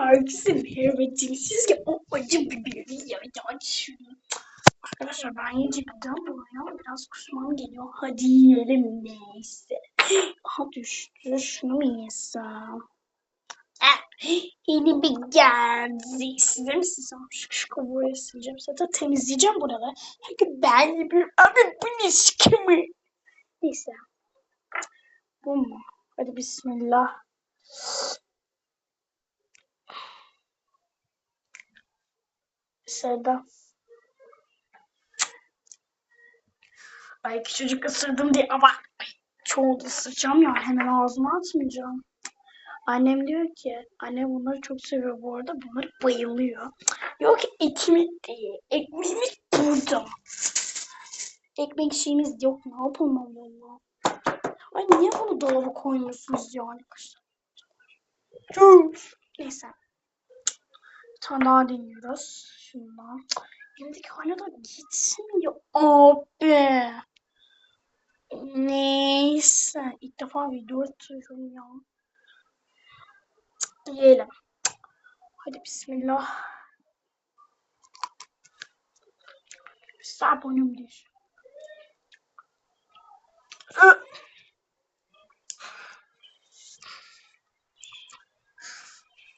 Herkese merhaba Sizce o acı biberi ya şunu. Arkadaşlar ben yiyince birden buraya biraz kusmam geliyor. Hadi yiyelim neyse. Aha düştü. Şunu mu yesem? Yeni bir geldi. Size mi silsem? Şu, şu kabuğu sileceğim. Zaten temizleyeceğim buraları. Çünkü ben bir abi bu ne sikimi? Neyse. Bu mu? Hadi bismillah. Seda. Ay küçücük ısırdım diye ama ay, çoğu da ısıracağım ya hemen ağzıma atmayacağım. Annem diyor ki annem bunları çok seviyor bu arada bunları bayılıyor. Yok ekmek değil ekmeğimiz burada. Ekmek şeyimiz yok ne yapalım Allah. Ay niye bunu dolaba koymuyorsunuz yani? Neyse. Tane daha deniyoruz. Şundan. Elimdeki hala da gitmiyor. Abi. Neyse. İlk defa video atıyorum ya. Yiyelim. Hadi bismillah. Sabunum diyor.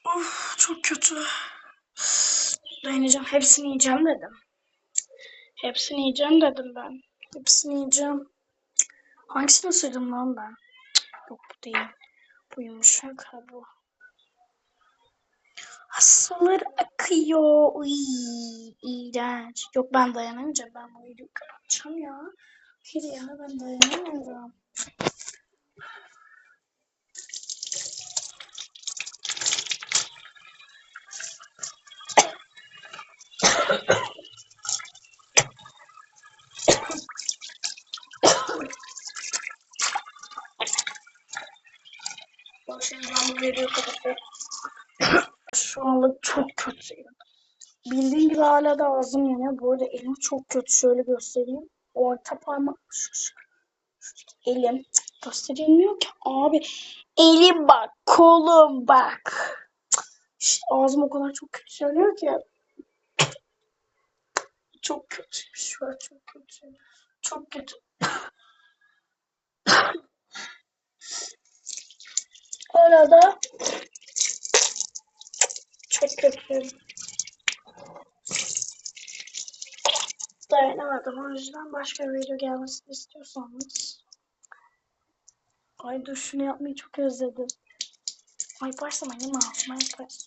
Of çok kötü. Dayanacağım. Hepsini yiyeceğim dedim. Hepsini yiyeceğim dedim ben. Hepsini yiyeceğim. Hangisini ısırdım lan ben? Yok bu değil. Bu yumuşak ha bu. Sular akıyor. Uy, iğrenç. Yok ben dayanamayacağım. Ben bu videoyu kapatacağım ya. Hayır ya ben dayanamıyorum. Şimdi bu videoyu kapatıyorum. Şu anlık çok kötüyüm. Bildiğin gibi hala da ağzım yanıyor. Bu arada elim çok kötü. Şöyle göstereyim. Orta parmak şu, şu, elim gösterilmiyor ki abi. Elim bak, kolum bak. İşte ağzım o kadar çok kötü söylüyor ki. Çok kötü. Şu an çok kötü. Çok kötü. Orada çok kötü. Dayanamadım o yüzden başka bir video gelmesini istiyorsanız. Ay dur şunu yapmayı çok özledim. Ay yaparsam annem yaparsın.